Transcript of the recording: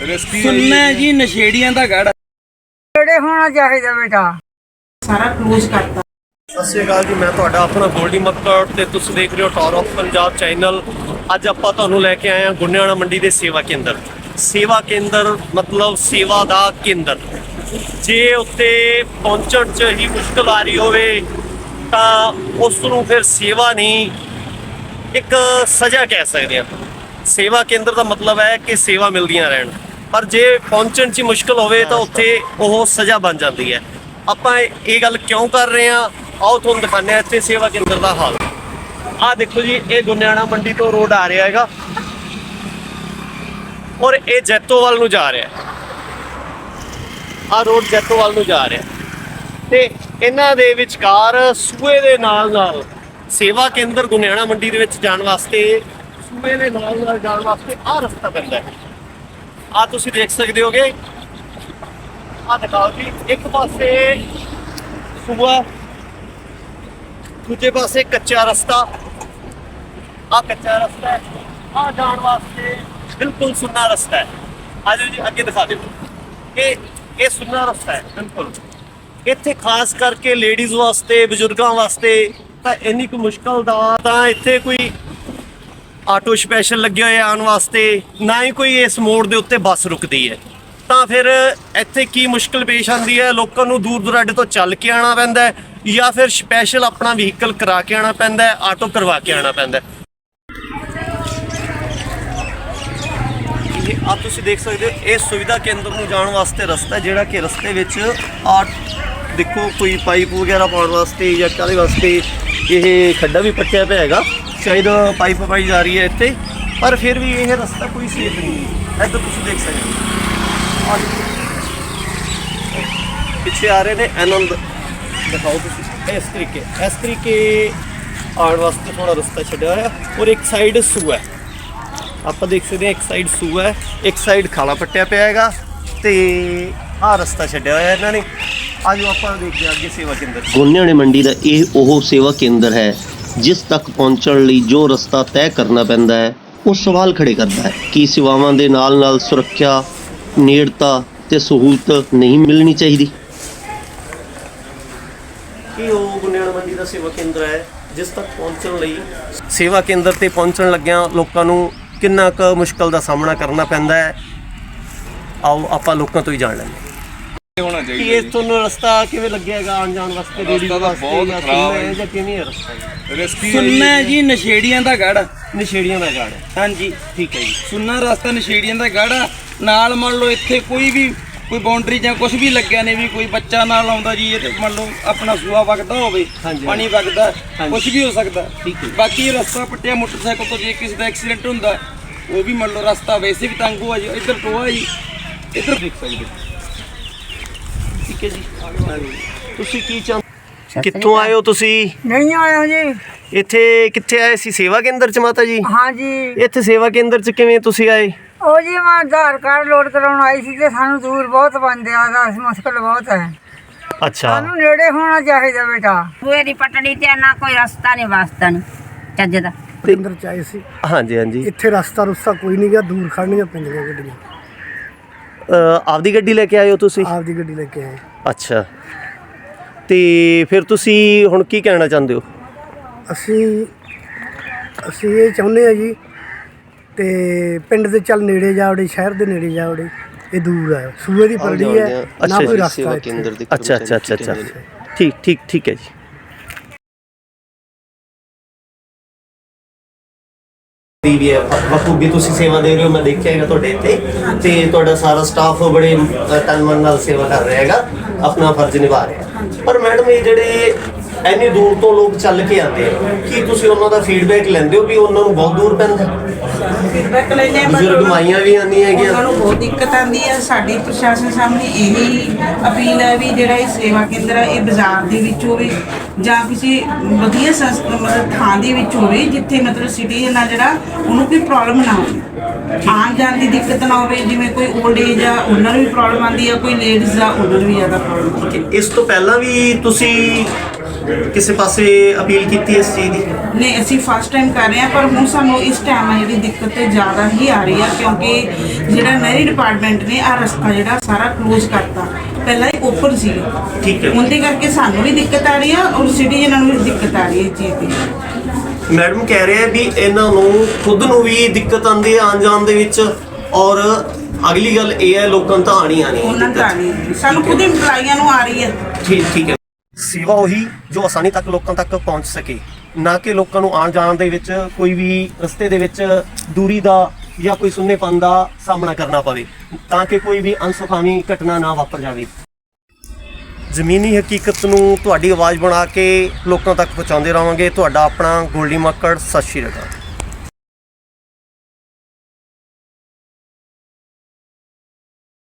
Risky ਸੁਣਨਾ ਜੀ ਨਸ਼ੇੜੀਆਂ ਦਾ ਗੜ। ਨੇੜੇ ਹੋਣਾ ਚਾਹੀਦਾ ਬੇਟਾ? ਸਾਰਾ ਕਲੋਜ਼ ਕਰਤਾ। ਸਤਿ ਸ਼੍ਰੀ ਅਕਾਲ ਜੀ ਮੈਂ ਤੁਹਾਡਾ ਆਪਣਾ ਗੋਲਡੀ ਮੱਕੜ ਤੇ ਤੁਸੀਂ ਦੇਖ ਰਹੇ ਹੋ ਟੌਰ ਆਫ ਪੰਜਾਬ ਚੈਨਲ ਅੱਜ ਆਪਾਂ ਤੁਹਾਨੂੰ ਲੈ ਕੇ ਆਏ ਹਾਂ ਗੁੰਨਿਆਣਾ ਮੰਡੀ ਦੇ ਸੇਵਾ ਕੇਂਦਰ। ਸੇਵਾ ਕੇਂਦਰ ਮਤਲਬ ਸੇਵਾ ਦਾ ਕੇਂਦਰ। ਜੇ ਉੱਤੇ ਪਹੁੰਚਣ 'ਚ ਹੀ ਮੁਸ਼ਕਲ ਆ ਰਹੀ ਹੋਵੇ ਤਾਂ ਉਸ ਨੂੰ ਫਿਰ ਸੇਵਾ ਨਹੀਂ ਇੱਕ ਸਜ਼ਾ ਕਹਿ ਸਕਦੇ ਹਾਂ। ਸੇਵਾ ਕੇਂਦਰ ਦਾ ਮਤਲਬ ਹੈ ਕਿ ਸੇਵਾ ਮਿਲਦੀਆਂ ਰਹਿਣ। ਪਰ ਜੇ ਪਹੁੰਚਣ 'ਚ ਮੁਸ਼ਕਲ ਹੋਵੇ ਤਾਂ ਉੱਥੇ ਉਹ ਸਜ਼ਾ ਬਣ ਜਾਂਦੀ ਹੈ। ਆਪਾਂ ਇਹ ਗੱਲ ਕਿਉਂ ਕਰ ਰਹੇ ਹਾਂ? ਆਓ ਤੁਹਾਨੂੰ ਦਿਖਾਉਂਦੇ ਹਾਂ ਇੱਥੇ ਸੇਵਾ ਕੇਂਦਰ ਦਾ ਹਾਲ। ਆਹ ਦੇਖੋ ਜੀ ਇਹ ਗੁੰਨਿਆਣਾ ਮੰਡੀ ਤੋਂ ਰੋਡ ਆ ਰਿਹਾ ਹੈਗਾ। ਔਰ ਇਹ ਜੈਤੋਵਾਲ ਨੂੰ ਜਾ ਰਿਹਾ ਆਹ ਰੋਡ ਜੈਤੋਵਾਲ ਨੂੰ ਜਾ ਰਿਹਾ। ਤੇ ਇਹਨਾਂ ਦੇ ਵਿਚਕਾਰ ਸੂਏ ਦੇ ਨਾਲ ਨਾਲ ਸੇਵਾ ਕੇਂਦਰ ਗੁਨਿਆਣਾ ਮੰਡੀ ਦੇ ਵਿੱਚ ਜਾਣ ਵਾਸਤੇ ਸੂਏ ਦੇ ਨਾਲ ਨਾਲ ਜਾਣ ਵਾਸਤੇ ਆਹ ਰਸਤਾ ਪੈਂਦਾ ਹੈ। ਆਹ ਤੁਸੀਂ ਦੇਖ ਸਕਦੇ ਹੋਗੇ। ਆਹ ਦਿਖਾਓ ਜੀ, ਇੱਕ ਪਾਸੇ ਸੂਆ, ਦੂਜੇ ਪਾਸੇ ਕੱਚਾ ਰਸਤਾ। ਆਹ ਕੱਚਾ ਰਸਤਾ ਹੈ ਆਹ ਜਾਣ ਵਾਸਤੇ ਬਿਲਕੁਲ ਸੁੰਨਾ ਰਸਤਾ ਹੈ। ਆ ਆਜੋ ਜੀ, ਅੱਗੇ ਦਿਖਾ ਦਿਓ। ਇਹ ਇਹ ਸੁੰਨਾ ਰਸਤਾ ਹੈ, ਬਿਲਕੁਲ। ਇੱਥੇ ਖਾਸ ਕਰਕੇ ਲੇਡੀਜ਼ ਵਾਸਤੇ, ਬਜ਼ੁਰਗਾਂ ਵਾਸਤੇ ਤਾਂ ਇੰਨੀ ਕੁ ਮੁਸ਼ਕਲ ਦਾ ਤਾਂ ਇੱਥੇ ਕੋਈ ਆਟੋ ਸਪੈਸ਼ਲ ਲੱਗੇ ਹੋਏ ਆਉਣ ਵਾਸਤੇ, ਨਾ ਹੀ ਕੋਈ ਇਸ ਮੋੜ ਦੇ ਉੱਤੇ ਬੱਸ ਰੁਕਦੀ ਹੈ। ਤਾਂ ਫਿਰ ਇੱਥੇ ਕੀ ਮੁਸ਼ਕਲ ਪੇਸ਼ ਆਉਂਦੀ ਹੈ? ਲੋਕਾਂ ਨੂੰ ਦੂਰ ਦੁਰਾਡੇ ਤੋਂ ਚੱਲ ਕੇ ਆਉਣਾ ਪੈਂਦਾ ਜਾਂ ਫਿਰ ਸਪੈਸ਼ਲ ਆਪਣਾ ਵਹੀਕਲ ਕਰਾ ਕੇ ਆਉਣਾ ਪੈਂਦਾ ਆਟੋ ਕਰਵਾ ਕੇ ਆਉਣਾ ਪੈਂਦਾ ਹੈ? ਤੁਸੀਂ ਦੇਖ ਸਕਦੇ ਹੋ, ਇਹ ਸੁਵਿਧਾ ਕੇਂਦਰ ਨੂੰ ਜਾਣ ਵਾਸਤੇ ਰਸਤਾ ਜਿਹੜਾ ਕਿ ਰਸਤੇ ਵਿੱਚ ਆ ਦੇਖੋ, ਕੋਈ ਪਾਈਪ ਵਗੈਰਾ ਪਾਉਣ ਵਾਸਤੇ ਜਾਂ ਕਾਹਦੇ ਵਾਸਤੇ ਇਹ ਖੱਡਾ ਵੀ ਪੱਟਿਆ ਪਿਆ ਹੈਗਾ। ਸ਼ਾਇਦ ਪਾਈਪ ਪਾਈ ਜਾ ਰਹੀ ਹੈ ਇੱਥੇ ਪਰ ਫਿਰ ਵੀ ਇਹ ਰਸਤਾ ਕੋਈ ਸੇਫ ਨਹੀਂ ਹੈ। ਇੱਧਰ ਤੁਸੀਂ ਦੇਖ ਸਕਦੇ ਹੋ। ਆਹ ਦੇਖੋ। ਪਿੱਛੇ ਆ ਰਹੇ ਨੇ ਆਨੰਦ। ਦਿਖਾਓ ਤੁਸੀਂ। ਇਸ ਤਰੀਕੇ ਇਸ ਤਰੀਕੇ ਆਉਣ ਵਾਸਤੇ ਥੋੜਾ ਰਸਤਾ ਛੱਡਿਆ ਹੋਇਆ। ਔਰ ਇੱਕ ਸਾਈਡ ਸੂਆ ਹੈ। ਆਪਾਂ ਦੇਖ ਸਕਦੇ ਹਾਂ ਇੱਕ ਸਾਈਡ ਸੂਆ ਹੈ। ਇੱਕ ਸਾਈਡ ਖਾਲਾ ਪੱਟਿਆ ਪਿਆ ਹੈਗਾ ਤੇ ਆਹ ਰਸਤਾ ਛੱਡਿਆ ਹੋਇਆ ਇਹਨਾਂ ਨੇ। ਆਜੋ ਆਪਾਂ ਦੇਖਦੇ ਹਾਂ ਅੱਗੇ ਸੇਵਾ ਕੇਂਦਰ। ਗੋਨਿਆਣੇ ਮੰਡੀ ਦਾ ਇਹ ਉਹ ਸੇਵਾ ਕੇਂਦਰ ਹੈ ਜਿਸ ਤੱਕ ਪਹੁੰਚਣ ਲਈ ਜੋ ਰਸਤਾ ਤੈਅ ਕਰਨਾ ਪੈਂਦਾ ਹੈ, ਉਹ ਸਵਾਲ ਖੜੇ ਕਰਦਾ ਹੈ ਕਿ ਸੇਵਾਵਾਂ ਦੇ ਨਾਲ-ਨਾਲ ਸੁਰੱਖਿਆ, ਨੇੜਤਾ ਤੇ ਸਹੂਲਤ ਨਹੀਂ ਮਿਲਣੀ ਚਾਹੀਦੀ। ਇਹ ਉਹ ਗੁਨਿਆਣਾ ਮੰਡੀ ਦਾ ਸੇਵਾ ਕੇਂਦਰ ਹੈ, ਜਿਸ ਤੱਕ ਪਹੁੰਚਣ ਲਈ ਸੇਵਾ ਕੇਂਦਰ ਤੇ ਪਹੁੰਚਣ ਲੱਗਿਆਂ ਲੋਕਾਂ ਨੂੰ ਕਿੰਨਾ ਕੁ ਮੁਸ਼ਕਲ ਦਾ ਸਾਹਮਣਾ ਕਰਨਾ ਪੈਂਦਾ ਹੈ? ਆਓ ਆਪਾਂ ਲੋਕਾਂ ਤੋਂ ਹੀ ਜਾਣ ਲੈਂਦੇ ਕਿ ਚਾਹੀਦਾ ਇਹ ਤੁਹਾਨੂੰ ਰਸਤਾ ਕਿਵੇਂ ਲੱਗਿਆਗਾ ਆਉਣ ਜਾਣ ਵਾਸਤੇ ਰੇਡੀ ਰਸਤਾ ਤਾਂ ਵਾਸਤੇ ਬਹੁਤ ਜਾਂ ਖਰਾਬ ਕਿਵੇਂ ਹੈ। ਜਾਂ ਕਿਵੇਂ ਹੈ ਰਸਤਾ ਜੀ? ਸੁਣਨਾ ਹੈ ਜੀ ਨਸ਼ੇੜੀਆਂ ਦਾ ਗੜ ਨਸ਼ੇੜੀਆਂ ਦਾ ਗਾੜ ਹੈ ਹਾਂਜੀ ਠੀਕ ਹੈ ਜੀ ਸੁਣਨਾ ਰਸਤਾ ਨਸ਼ੇੜੀਆਂ ਦਾ ਗੜ ਨਾਲ ਮੰਨ ਲਓ ਇੱਥੇ ਕੋਈ ਵੀ ਕੋਈ ਬਾਉਂਡਰੀ ਜਾਂ ਕੁਝ ਵੀ ਲੱਗਿਆ ਨੇ ਵੀ ਕੋਈ ਬੱਚਾ ਨਾਲ ਆਉਂਦਾ ਜੀ ਇਹ ਤੇ ਮੰਨ ਲਓ ਆਪਣਾ ਸੂਆ ਵਗਦਾ ਹੋਵੇ ਹਾਂਜੀ। ਪਾਣੀ ਵਗਦਾ ਹਾਂਜੀ। ਕੁਝ ਵੀ ਹੋ ਸਕਦਾ ਠੀਕ ਹੈ। ਬਾਕੀ ਇਹ ਰਸਤਾ ਪੱਟਿਆ ਮੋਟਰਸਾਈਕਲ ਤੋਂ ਜੇ ਕਿਸੇ ਦਾ ਐਕਸੀਡੈਂਟ ਹੁੰਦਾ ਉਹ ਵੀ ਮੰਨ ਲਓ ਰਸਤਾ ਵੈਸੇ ਵੀ ਤੰਗ ਹੋਆ ਜੀ ਇੱਧਰ ਟੋਆ ਜੀ ਇੱਧਰ ਦੇਖ ਸਕਦੇ ਹੋ। ਠੀਕ ਹੈ ਜੀ। ਤੁਸੀਂ ਕੀ ਚਾਹੁੰਦੇ ਕਿੱਥੋਂ ਆਏ ਹੋ ਤੁਸੀਂ? ਨਹੀਂ ਆਇਆ ਜੀ। ਇੱਥੇ ਕਿੱਥੇ ਆਏ ਸੀ? ਸੇਵਾ ਕੇਂਦਰ ਚ ਮਾਤਾ ਜੀ? ਹਾਂ ਜੀ। ਇੱਥੇ ਸੇਵਾ ਕੇਂਦਰ ਚ ਕਿਵੇਂ ਤੁਸੀਂ ਆਏ? ਉਹ ਜੀ ਮੈਂ ਆਧਾਰ ਕਾਰਡ ਲੋਡ ਕਰਾਉਣ ਆਈ ਸੀ ਤੇ ਸਾਨੂੰ ਦੂਰ ਬਹੁਤ ਪੈਂਦੇ ਆ ਦਾ ਮੁਸ਼ਕਲ ਬਹੁਤ ਹੈ। ਅੱਛਾ। ਸਾਨੂੰ ਨੇੜੇ ਹੋਣਾ ਚਾਹੀਦਾ ਬੇਟਾ। ਦੀ ਪਟੜੀ ਤੇ ਨਾ ਕੋਈ ਰਸਤਾ ਨਹੀਂ ਵਾਸਤਾ ਨਹੀਂ ਚੱਜ ਦਾ। ਕੇਂਦਰ ਚ ਆਏ ਸੀ। ਹਾਂਜੀ ਹਾਂਜੀ। ਇੱਥੇ ਰਸਤਾ ਰੁਸਤਾ ਕੋਈ ਨਹੀਂ ਗਾ ਦੂਰ ਖੜਨੀਆਂ ਪੈਂਦੀਆਂ ਗੱਡੀਆਂ। ਆਪਦੀ ਗੱਡੀ ਲੈ ਕੇ ਆਏ ਹੋ ਤੁਸੀਂ? ਆਪਦੀ ਗੱਡੀ ਲੈ ਕੇ ਆਏ। ਅੱਛਾ। ਤੇ ਫਿਰ ਤੁਸੀਂ ਹੁਣ ਕੀ ਕਹਿਣਾ ਚਾਹੁੰਦੇ ਹੋ? ਅਸੀਂ ਅਸੀਂ ਇਹ ਚਾਹੁੰਦੇ ਆ ਜੀ ਤੇ ਪਿੰਡ ਦੇ ਚੱਲ ਨੇੜੇ ਜਾਵੜੇ ਸ਼ਹਿਰ ਦੇ ਨੇੜੇ ਜਾਵੜੇ ਇਹ ਦੂਰ ਹੈ ਸੂਏ ਦੀ ਪਰੜੀ ਹੈ ਨਾ ਕੋਈ ਜੀ, ਰਸਤਾ ਸੇਵਾ ਇੱਥੇ। ਕੇਂਦਰ ਦੇ ਅੱਛਾ ਅੱਛਾ ਅੱਛਾ ਅੱਛਾ। ਠੀਕ ਠੀਕ ਠੀਕ ਹੈ ਜੀ। ਦੀ ਵੀ ਹੈ। ਬਖੂਬੀ ਤੁਸੀਂ ਸੇਵਾ ਦੇ ਰਹੇ ਹੋ ਮੈਂ ਦੇਖਿਆ ਹੈਗਾ ਤੁਹਾਡੇ ਇੱਥੇ। ਤੇ ਤੁਹਾਡਾ ਸਾਰਾ ਸਟਾਫ ਬੜੇ ਅ, ਤਨ ਮਨ ਨਾਲ ਸੇਵਾ ਕਰ ਰਿਹਾ ਹੈਗਾ। ਆਪਣਾ ਫਰਜ਼ ਨਿਭਾ ਰਿਹਾ। ਪਰ ਮੈਡਮ ਇਹ ਜਿਹੜੇ ਇੰਨੀ ਦੂਰ ਤੋਂ ਲੋਕ ਚੱਲ ਕੇ ਆਉਂਦੇ ਆ। ਕੀ ਤੁਸੀਂ ਉਹਨਾਂ ਦਾ ਫੀਡਬੈਕ ਲੈਂਦੇ ਹੋ ਵੀ ਉਹਨਾਂ ਨੂੰ ਬਹੁਤ ਦੂਰ ਪੈਂਦਾ? ਫੀਡਬੈਕ ਲੈਣੇ ਬਜ਼ੁਰਗ ਮਾਈਆਂ ਵੀ ਆਉਂਦੀਆਂ ਹੈਗੀਆਂ। ਉਹਨਾਂ ਨੂੰ ਬਹੁਤ ਦਿੱਕਤ ਆਉਂਦੀ ਹੈ ਸਾਡੀ ਪ੍ਰਸ਼ਾਸਨ ਸਾਹਮਣੇ ਇਹੀ ਅਪੀਲ ਹੈ ਵੀ ਜਿਹੜਾ ਇਹ ਸੇਵਾ ਕੇਂਦਰ ਹੈ ਇਹ ਬਾਜ਼ਾਰ ਦੇ ਵਿੱਚ ਹੋਵੇ ਜਾਂ ਕਿਸੇ ਵਧੀਆ ਸੰਸ- ਮਤਲਬ ਥਾਂ ਦੇ ਵਿੱਚ ਹੋਵੇ ਜਿੱਥੇ ਮਤਲਬ ਸਿਟੀਜ਼ਨ ਆ ਜਿਹੜਾ ਉਹਨੂੰ ਕੋਈ ਪ੍ਰੋਬਲਮ ਨਾ ਹੋਵੇ। ਆਉਣ ਜਾਣ ਦੀ ਦਿੱਕਤ ਨਾ ਹੋਵੇ ਜਿਵੇਂ ਕੋਈ 올ਡ ਏਜ ਆ ਉਹਨਾਂ ਨੂੰ ਵੀ ਪ੍ਰੋਬਲਮ ਆਉਂਦੀ ਆ ਕੋਈ ਲੇਡੀਜ਼ ਆ ਉਹਨਾਂ ਨੂੰ ਵੀ ਜ਼ਿਆਦਾ ਪ੍ਰੋਬਲਮ ਆਉਂਦੀ ਇਸ ਤੋਂ ਪਹਿਲਾਂ ਵੀ ਤੁਸੀਂ ਕਿਸੇ ਪਾਸੇ ਅਪੀਲ ਕੀਤੀ ਇਸ ਚੀਜ਼ ਦੀ? ਨੇ ਅਸੀਂ ਫਸਟ ਟਾਈਮ ਕਰ ਰਹੇ ਹਾਂ ਪਰ ਹੁਣ ਸਾਨੂੰ ਇਸ ਟਾਈਮ ਆ ਜਿਹੜੀ ਦਿੱਕਤ ਤੇ ਜ਼ਿਆਦਾ ਹੀ ਆ ਰਹੀ ਆ ਕਿਉਂਕਿ ਜਿਹੜਾ ਨਹਿਰੀ ਡਿਪਾਰਟਮੈਂਟ ਨੇ ਆ ਰਸਤਾ ਜਿਹੜਾ ਸਾਰਾ ਕਲੋਜ਼ ਕਰਤਾ ਪਹਿਲਾਂ ਇਹ ਓਪਨ ਸੀਗਾ ਠੀਕ ਹੈ। ਉਹਦੇ ਕਰਕੇ ਸਾਨੂੰ ਵੀ ਦਿੱਕਤ ਆ ਰਹੀ ਆ ਔਰ ਸਿਟੀਜ਼ਨਾਂ ਨੂੰ ਵੀ ਦਿੱਕਤ ਆ ਰਹੀ ਹੈ ਇਸ ਚੀਜ਼ ਦੀ। ਮੈਡਮ ਕਹਿ ਰਹੇ ਆ ਵੀ ਇਹਨਾਂ ਨੂੰ ਖੁਦ ਨੂੰ ਵੀ ਦਿੱਕਤ ਆਉਂਦੀ ਹੈ ਆਉਣ ਜਾਣ ਦੇ ਵਿੱਚ ਔਰ ਅਗਲੀ ਗੱਲ ਇਹ ਹੈ ਲੋਕਾਂ ਤਾਂ ਆਣੀ ਆਣੀ ਉਹਨਾਂ ਸਾਨੂੰ ਖੁਦ ਇੰਪਲਾਈਆਂ ਨੂੰ ਆ ਰਹੀ ਹੈ। ਠੀਕ ਠੀਕ ਹੈ। ਸੇਵਾ ਉਹੀ ਜੋ ਆਸਾਨੀ ਤੱਕ ਲੋਕਾਂ ਤੱਕ ਪਹੁੰਚ ਸਕੇ। ਨਾ ਕਿ ਲੋਕਾਂ ਨੂੰ ਆਉਣ ਜਾਣ ਦੇ ਵਿੱਚ ਕੋਈ ਵੀ ਰਸਤੇ ਦੇ ਵਿੱਚ ਦੂਰੀ ਦਾ ਜਾਂ ਕੋਈ ਸੁੰਨੇਪਨ ਦਾ ਸਾਹਮਣਾ ਕਰਨਾ ਪਵੇ, ਤਾਂ ਕਿ ਕੋਈ ਵੀ ਅਨਸੁਖਾਵੀ ਘਟਨਾ ਨਾ ਵਾਪਰ ਜਾਵੇ। ਜ਼ਮੀਨੀ ਹਕੀਕਤ ਨੂੰ ਤੁਹਾਡੀ ਆਵਾਜ਼ ਬਣਾ ਕੇ ਲੋਕਾਂ ਤੱਕ ਪਹੁੰਚਾਉਂਦੇ ਰਹਾਂਗੇ। ਤੁਹਾਡਾ ਆਪਣਾ ਗੋਲਡੀ ਮੱਕੜ, ਸਤਿ ਸ਼੍ਰੀ ਅਕਾਲ।